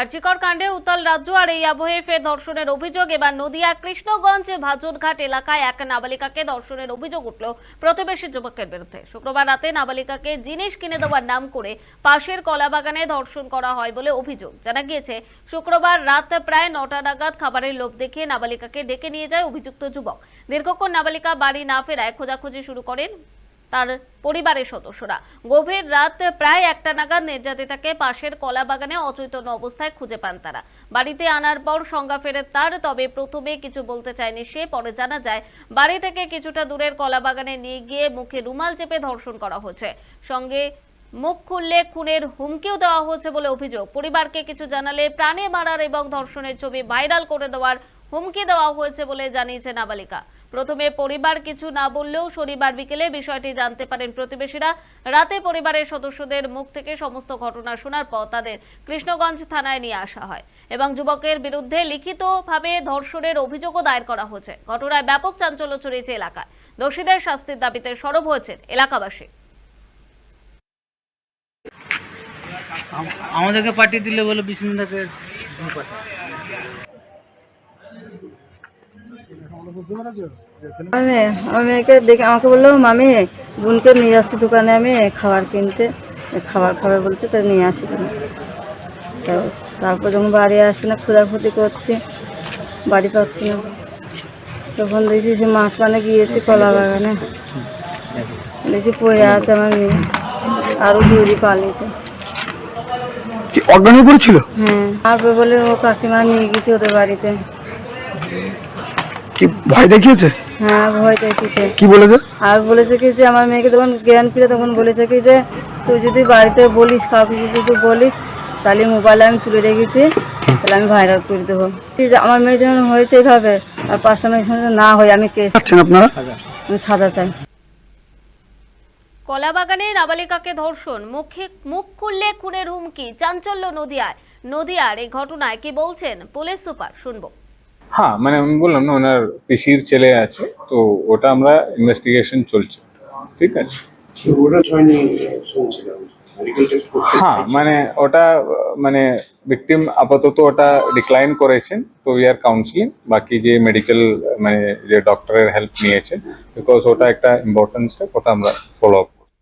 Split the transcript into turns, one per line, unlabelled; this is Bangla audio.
আর্চিকর কাণ্ডে উত্তাল রাজ্য আর এই আবহে ফের ধর্ষণের অভিযোগ। এবার নদিয়া, কৃষ্ণগঞ্জ, ভাজনঘাট এলাকায় এক নাবালিকাকে ধর্ষণের অভিযোগ উঠল প্রতিবেশী যুবকের বিরুদ্ধে। শুক্রবার রাতে নাবালিকাকে জিনিস কিনে দেওয়ার নাম করে পাশের কলাবাগানে ধর্ষণ করা হয় বলে অভিযোগ। জানা গিয়েছে, শুক্রবার রাত প্রায় নটা নাগাদ খাবারের লোভ দেখিয়ে নাবালিকাকে ডেকে নিয়ে যায় অভিযুক্ত যুবক। দীর্ঘক্ষণ নাবালিকা বাড়ি না ফেরায় খোঁজাখুঁজি শুরু করেন। তার পরিবারের সদস্যরা। গভীর রাত প্রায় একটা নাগাদ নির্যাতিতাকে পাশের কলা বাগানে অচৈতন্য অবস্থায় খুঁজে পান তারা। বাড়িতে আনার পর সংজ্ঞা ফেরে তার, তবে প্রথমে কিছু বলতে চায়নি সে, পরে জানা যায় বাড়ি থেকে কিছুটা দূরের কলা বাগানে নিয়ে গিয়ে মুখে রুমাল চেপে ধর্ষণ করা হয়েছে। সঙ্গে মুখ খুললে খুনের হুমকিও দেওয়া হয়েছে বলে অভিযোগ। পরিবারকে কিছু জানালে প্রাণে মারার এবং ধর্ষণের ছবি ভাইরাল করে দেওয়ার হুমকি দেওয়া হয়েছে বলে জানিয়েছে নাবালিকা। প্রথমে পরিবার কিছু না বললেও শনিবার বিকেলে বিষয়টি জানতে পারেন প্রতিবেশীরা। রাতে পরিবারের সদস্যদের মুখ থেকে সমস্ত ঘটনা শোনার পর তাদের কৃষ্ণগঞ্জ থানায় নিয়ে আসা হয় এবং যুবকের বিরুদ্ধে লিখিতভাবে ধর্ষণের অভিযোগও দায়ের করা হয়েছে। ঘটনায় ব্যাপক চাঞ্চল্য ছড়িয়েছে এলাকায়। দোষীদের শাস্তির দাবিতে সরব হয়েছেন এলাকাবাসী।
আমাদেরকে পাঠিয়ে দিলে বলে বিষ্ণুদাকে
আমি আমার মেয়েকে দেখে আমাকে বলল মামি বোনকে নিয়ে আসছি দোকানে আমি খাবার কিনতে। খাবার খাবে বলছে তো নিয়ে আসি তারপর যখন বাড়ি আসি না খোঁজাখুঁজি করছি বাড়ি পাচ্ছি না। তখন দেখছি সে মাঠ পানে গিয়েছি কলা বাগানে। দেখছি পড়ে আছে আমার মেয়ে আরও দৌড়ি পালিয়েছে।
অজ্ঞান হয়ে পড়েছিল?
হ্যাঁ তারপর বলে ও কাকিমা নিয়ে গেছি ওদের বাড়িতে।
কি ভয় দেখিয়েছে?
হ্যাঁ ভয় দেখেছে
কি বলেছে?
আর বলেছে কি যে আমার মেয়েকে যখন জ্ঞান ফিরে তখন বলেছে কি যে তুই যদি বাড়িতে বলিস কাউকে যদি তুই বলিস তাহলে মোবাইলে আমি তুলে রেখেছি তাহলে আমি ভাইরাল করে দেবো। আমার মেয়ের জন্য হয়েছে এইভাবে আর পাঁচটা মেয়ের সঙ্গে না হয় আমি কেস
আপনারা?
আমি সাদা চাই।
কলাবাগানে নাবালিকাকে ধর্ষণ মুখে মুখ খুললে খুনের হুমকি চাঞ্চল্য নদিয়ায়। নদিয়ার এই ঘটনায় কি বলছেন পুলিশ সুপার শুনব।
হ্যাঁ মানে আমি বললাম না ওনার পিসির ছেলে আছে তো ওটা আমরা ইনভেস্টিগেশন চলছে ঠিক আছে? হ্যাঁ মানে ওটা মানে ভিকটিম আপাতত ওটা ডিক্লাইন করেছেন তো উই আর কাউন্সিলিং বাকি যে মেডিকেল মানে যে ডক্টরের হেল্প নিয়েছেন বিকজ ওটা একটা ইম্পর্টেন্ট স্টেপ ওটা আমরা ফলো আপ